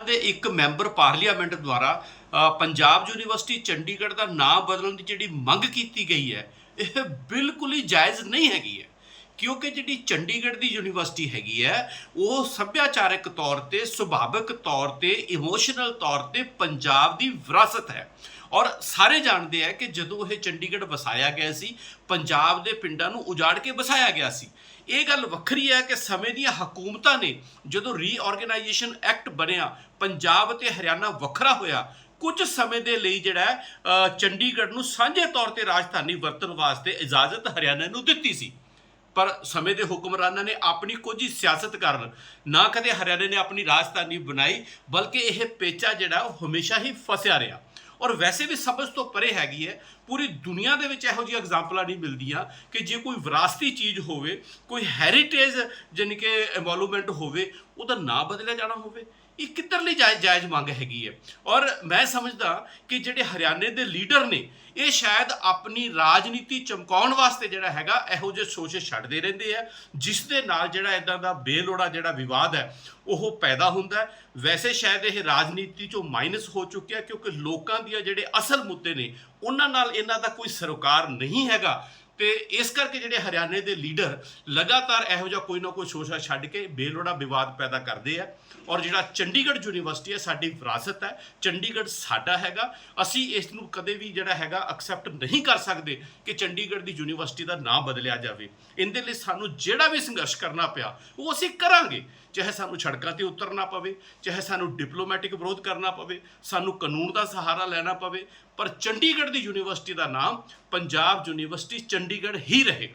ਦੇ ਇੱਕ member parliament ਦੁਆਰਾ ਪੰਜਾਬ ਯੂਨੀਵਰਸਿਟੀ ਚੰਡੀਗੜ੍ਹ ਦਾ ਨਾਮ ਬਦਲਣ ਦੀ ਜਿਹੜੀ ਮੰਗ ਕੀਤੀ ਗਈ ਹੈ, ਇਹ ਬਿਲਕੁਲ ਹੀ ਜਾਇਜ਼ ਨਹੀਂ ਹੈਗੀ ਹੈ। ਕਿਉਂਕਿ ਜਿਹੜੀ ਚੰਡੀਗੜ੍ਹ ਦੀ ਯੂਨੀਵਰਸਿਟੀ ਹੈਗੀ ਹੈ, ਉਹ ਸੱਭਿਆਚਾਰਕ ਤੌਰ ਤੇ, ਸੁਭਾਵਿਕ ਤੌਰ ਤੇ, ਇਮੋਸ਼ਨਲ ਤੌਰ ਤੇ ਪੰਜਾਬ ਦੀ ਵਿਰਾਸਤ ਹੈ। ਔਰ ਸਾਰੇ ਜਾਣਦੇ ਆ ਕਿ ਜਦੋਂ ਇਹ ਚੰਡੀਗੜ੍ਹ ਵਸਾਇਆ ਗਿਆ ਸੀ, ਪੰਜਾਬ ਦੇ ਪਿੰਡਾਂ ਨੂੰ ਉਜਾੜ ਕੇ ਵਸਾਇਆ ਗਿਆ ਸੀ। ਇਹ ਗੱਲ ਵੱਖਰੀ ਹੈ ਕਿ ਸਮੇਂ ਦੀਆਂ ਹਕੂਮਤਾਂ ਨੇ ਜਦੋਂ ਰੀਆਰਗੇਨਾਈਜੇਸ਼ਨ ਐਕਟ ਬਣਿਆ, ਪੰਜਾਬ ਤੇ ਹਰਿਆਣਾ ਵੱਖਰਾ ਹੋਇਆ, ਕੁਝ ਸਮੇਂ ਦੇ ਲਈ ਜਿਹੜਾ ਚੰਡੀਗੜ੍ਹ ਨੂੰ ਸਾਂਝੇ ਤੌਰ ਤੇ ਰਾਜਧਾਨੀ ਵਰਤਣ ਵਾਸਤੇ ਇਜਾਜ਼ਤ ਹਰਿਆਣਾ ਨੂੰ ਦਿੱਤੀ ਸੀ। ਪਰ ਸਮੇਂ ਦੇ ਹੁਕਮਰਾਨਾਂ ਨੇ ਆਪਣੀ ਕੁਝ ਹੀ ਸਿਆਸਤ ਕਾਰਨ, ਨਾ ਕਦੇ ਹਰਿਆਣੇ ਨੇ ਆਪਣੀ ਰਾਜਧਾਨੀ ਬਣਾਈ, ਬਲਕਿ ਇਹ ਪੇਚਾ ਜਿਹੜਾ ਉਹ ਹਮੇਸ਼ਾ ਹੀ ਫਸਿਆ ਰਿਹਾ। ਔਰ ਵੈਸੇ ਵੀ ਸਮਝ ਤੋਂ ਪਰੇ ਹੈਗੀ ਹੈ, ਪੂਰੀ ਦੁਨੀਆ ਦੇ ਵਿੱਚ ਇਹੋ ਜਿਹੀ ਐਗਜ਼ਾਮਪਲਾਂ ਨਹੀਂ ਮਿਲਦੀਆਂ ਕਿ ਜੇ ਕੋਈ ਵਿਰਾਸਤੀ ਚੀਜ਼ ਹੋਵੇ, ਕੋਈ ਹੈਰੀਟੇਜ ਜਾਣੀ ਕਿ ਇਨਵੋਲਵਮੈਂਟ ਹੋਵੇ, ਉਹਦਾ ਨਾਂ ਬਦਲਿਆ ਜਾਣਾ ਹੋਵੇ। ਇਹ ਕਿੱਧਰਲੀ ਜਾਇਜ਼ ਜਾਇਜ਼ ਮੰਗ ਹੈਗੀ ਹੈ? ਔਰ ਮੈਂ ਸਮਝਦਾ ਕਿ ਜਿਹੜੇ ਹਰਿਆਣੇ ਦੇ ਲੀਡਰ ਨੇ, ਇਹ ਸ਼ਾਇਦ ਆਪਣੀ ਰਾਜਨੀਤੀ ਚਮਕਾਉਣ ਵਾਸਤੇ ਜਿਹੜਾ ਹੈਗਾ, ਇਹੋ ਜਿਹੇ ਸੋਚੇ ਛੱਡਦੇ ਰਹਿੰਦੇ ਆ, ਜਿਸ ਦੇ ਨਾਲ ਜਿਹੜਾ ਇਦਾਂ ਦਾ ਬੇਲੋੜਾ ਜਿਹੜਾ ਵਿਵਾਦ ਹੈ, ਉਹ ਪੈਦਾ ਹੁੰਦਾ ਵੈਸੇ ਸ਼ਾਇਦ ਇਹ ਰਾਜਨੀਤੀ ਚੋਂ ਮਾਈਨਸ ਹੋ ਚੁੱਕਿਆ ਕਿਉਂਕਿ ਲੋਕਾਂ ਦੀਆਂ ਜਿਹੜੇ ਅਸਲ ਮੁੱਦੇ ਨੇ, ਉਹਨਾਂ ਨਾਲ ਇਹਨਾਂ ਦਾ ਕੋਈ ਸਰੋਕਾਰ ਨਹੀਂ ਹੈਗਾ। ਤੇ ਇਸ ਕਰਕੇ ਜਿਹੜੇ ਹਰਿਆਣੇ ਦੇ ਲੀਡਰ ਲਗਾਤਾਰ ਇਹੋ ਜਿਹਾ ਕੋਈ ਨਾ ਕੋਈ ਸ਼ੋਸ਼ਾ ਛੱਡ ਕੇ ਬੇਲੋੜਾ ਵਿਵਾਦ ਪੈਦਾ ਕਰਦੇ ਆ ਔਰ ਜਿਹੜਾ ਚੰਡੀਗੜ੍ਹ ਯੂਨੀਵਰਸਿਟੀ ਹੈ, ਸਾਡੀ ਵਿਰਾਸਤ ਹੈ, ਚੰਡੀਗੜ੍ਹ ਸਾਡਾ ਹੈਗਾ। ਅਸੀਂ ਇਸ ਨੂੰ ਕਦੇ ਵੀ ਜਿਹੜਾ ਹੈਗਾ ਐਕਸੈਪਟ ਨਹੀਂ ਕਰ ਸਕਦੇ ਕਿ ਚੰਡੀਗੜ੍ਹ ਦੀ ਯੂਨੀਵਰਸਿਟੀ ਦਾ ਨਾਮ ਬਦਲਿਆ ਜਾਵੇ। ਇਹਦੇ ਲਈ ਸਾਨੂੰ ਜਿਹੜਾ ਵੀ ਸੰਘਰਸ਼ ਕਰਨਾ ਪਿਆ, ਉਹ ਅਸੀਂ ਕਰਾਂਗੇ। ਚਾਹੇ ਸਾਨੂੰ ਸੜਕਾਂ ਤੇ ਉਤਰਨਾ ਪਵੇ, ਚਾਹੇ ਸਾਨੂੰ ਡਿਪਲੋਮੈਟਿਕ ਵਿਰੋਧ ਕਰਨਾ ਪਵੇ, ਸਾਨੂੰ ਕਾਨੂੰਨ ਦਾ ਸਹਾਰਾ ਲੈਣਾ ਪਵੇ, ਪਰ ਚੰਡੀਗੜ੍ਹ ਦੀ ਯੂਨੀਵਰਸਿਟੀ ਦਾ ਨਾਮ ਪੰਜਾਬ ਯੂਨੀਵਰਸਿਟੀ ਚੰਡੀਗੜ੍ਹ ਹੀ ਰਹੇਗਾ।